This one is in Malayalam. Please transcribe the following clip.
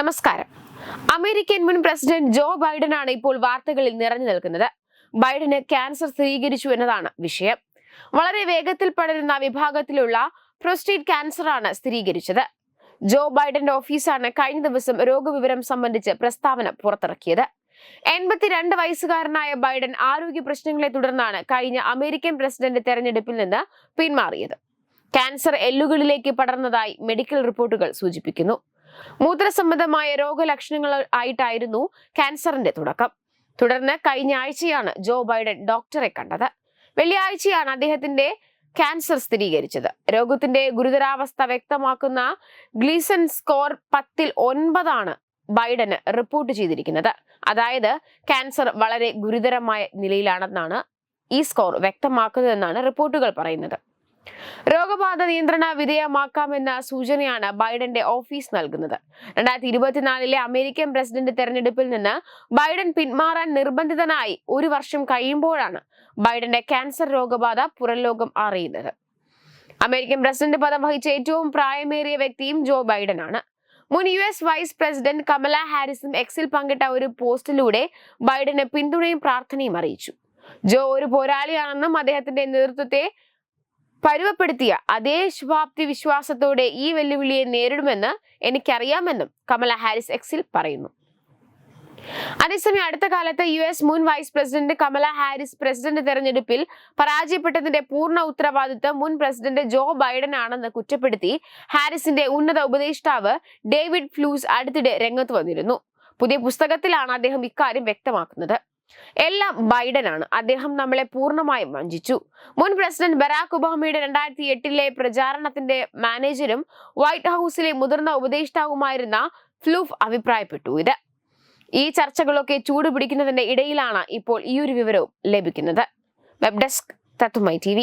നമസ്കാരം. അമേരിക്കൻ മുൻ പ്രസിഡന്റ് ജോ ബൈഡൻ ആണ് ഇപ്പോൾ വാർത്തകളിൽ നിറഞ്ഞു നിൽക്കുന്നത്. ബൈഡന് ക്യാൻസർ സ്ഥിരീകരിച്ചു എന്നതാണ് വിഷയം. വളരെ വേഗത്തിൽ പടരുന്ന വിഭാഗത്തിലുള്ള പ്രോസ്റ്റേറ്റ് ക്യാൻസർ ആണ് സ്ഥിരീകരിച്ചത്. ജോ ബൈഡന്റെ ഓഫീസാണ് കഴിഞ്ഞ ദിവസം രോഗവിവരം സംബന്ധിച്ച് പ്രസ്താവന പുറത്തിറക്കിയത്. എൺപത്തിരണ്ട് വയസ്സുകാരനായ ബൈഡൻ ആരോഗ്യ പ്രശ്നങ്ങളെ തുടർന്നാണ് കഴിഞ്ഞ അമേരിക്കൻ പ്രസിഡന്റ് തെരഞ്ഞെടുപ്പിൽ നിന്ന് പിന്മാറിയത്. ക്യാൻസർ എല്ലുകളിലേക്ക് പടർന്നതായി മെഡിക്കൽ റിപ്പോർട്ടുകൾ സൂചിപ്പിക്കുന്നു. മൂത്രസംബന്ധമായ രോഗലക്ഷണങ്ങൾ ആയിട്ടായിരുന്നു ക്യാൻസറിന്റെ തുടക്കം. തുടർന്ന് കഴിഞ്ഞ ആഴ്ചയാണ് ജോ ബൈഡൻ ഡോക്ടറെ കണ്ടത്. വെള്ളിയാഴ്ചയാണ് അദ്ദേഹത്തിന്റെ ക്യാൻസർ സ്ഥിരീകരിച്ചത്. രോഗത്തിന്റെ ഗുരുതരാവസ്ഥ വ്യക്തമാക്കുന്ന ഗ്ലീസൺ സ്കോർ പത്തിൽ ഒൻപതാണ് ബൈഡന് റിപ്പോർട്ട് ചെയ്തിരിക്കുന്നത്. അതായത് ക്യാൻസർ വളരെ ഗുരുതരമായ നിലയിലാണെന്നാണ് ഈ സ്കോർ വ്യക്തമാക്കുന്നതെന്നാണ് റിപ്പോർട്ടുകൾ പറയുന്നത്. രോഗബാധ നിയന്ത്രണ വിധേയമാക്കാമെന്ന സൂചനയാണ് ബൈഡന്റെ ഓഫീസ് നൽകുന്നത്. രണ്ടായിരത്തി ഇരുപത്തിനാലിലെ അമേരിക്കൻ പ്രസിഡന്റ് തെരഞ്ഞെടുപ്പിൽ നിന്ന് ബൈഡൻ പിന്മാറാൻ നിർബന്ധിതനായി ഒരു വർഷം കഴിയുമ്പോഴാണ് ബൈഡന്റെ ക്യാൻസർ രോഗബാധ പുറലോകം അറിയുന്നത്. അമേരിക്കൻ പ്രസിഡന്റ് പദം വഹിച്ച ഏറ്റവും പ്രായമേറിയ വ്യക്തിയും ജോ ബൈഡനാണ്. മുൻ U S vice president Kamala ഹാരിസും എക്സിൽ പങ്കിട്ട ഒരു പോസ്റ്റിലൂടെ ബൈഡന് പിന്തുണയും പ്രാർത്ഥനയും അറിയിച്ചു. ജോ ഒരു പോരാളിയാണെന്നും അദ്ദേഹത്തിന്റെ നേതൃത്വത്തെ പരുവപ്പെടുത്തിയ അതേ ശുഭാപ്തി വിശ്വാസത്തോടെ ഈ വെല്ലുവിളിയെ നേരിടുമെന്ന് എനിക്കറിയാമെന്നും കമല ഹാരിസ് എക്സിൽ പറയുന്നു. അതേസമയം അടുത്ത കാലത്ത് യു എസ് മുൻ vice president Kamala Harris president തെരഞ്ഞെടുപ്പിൽ പരാജയപ്പെട്ടതിന്റെ പൂർണ ഉത്തരവാദിത്വം മുൻ പ്രസിഡന്റ് ജോ ബൈഡൻ ആണെന്ന് കുറ്റപ്പെടുത്തി ഹാരിസിന്റെ ഉന്നത ഉപദേഷ്ടാവ് ഡേവിഡ് ഫ്ലൂസ് അടുത്തിടെ രംഗത്ത് വന്നിരുന്നു. പുതിയ പുസ്തകത്തിലാണ് അദ്ദേഹം ഇക്കാര്യം വ്യക്തമാക്കുന്നത്. എല്ലാം ബൈഡനാണ്. അദ്ദേഹം നമ്മളെ പൂർണമായും വഞ്ചിച്ചു. മുൻ പ്രസിഡന്റ് ബരാക് ഒബാമയുടെ രണ്ടായിരത്തി എട്ടിലെ പ്രചാരണത്തിന്റെ മാനേജരും വൈറ്റ് ഹൗസിലെ മുതിർന്ന ഉപദേഷ്ടാവുമായിരുന്ന ഫ്ലൂഫ് അഭിപ്രായപ്പെട്ടു ഇത്. ഈ ചർച്ചകളൊക്കെ ചൂടുപിടിക്കുന്നതിന്റെ ഇടയിലാണ് ഇപ്പോൾ ഈ ഒരു വിവരവും ലഭിക്കുന്നത്. വെബ് ഡെസ്ക് തത്തുമൈ ടി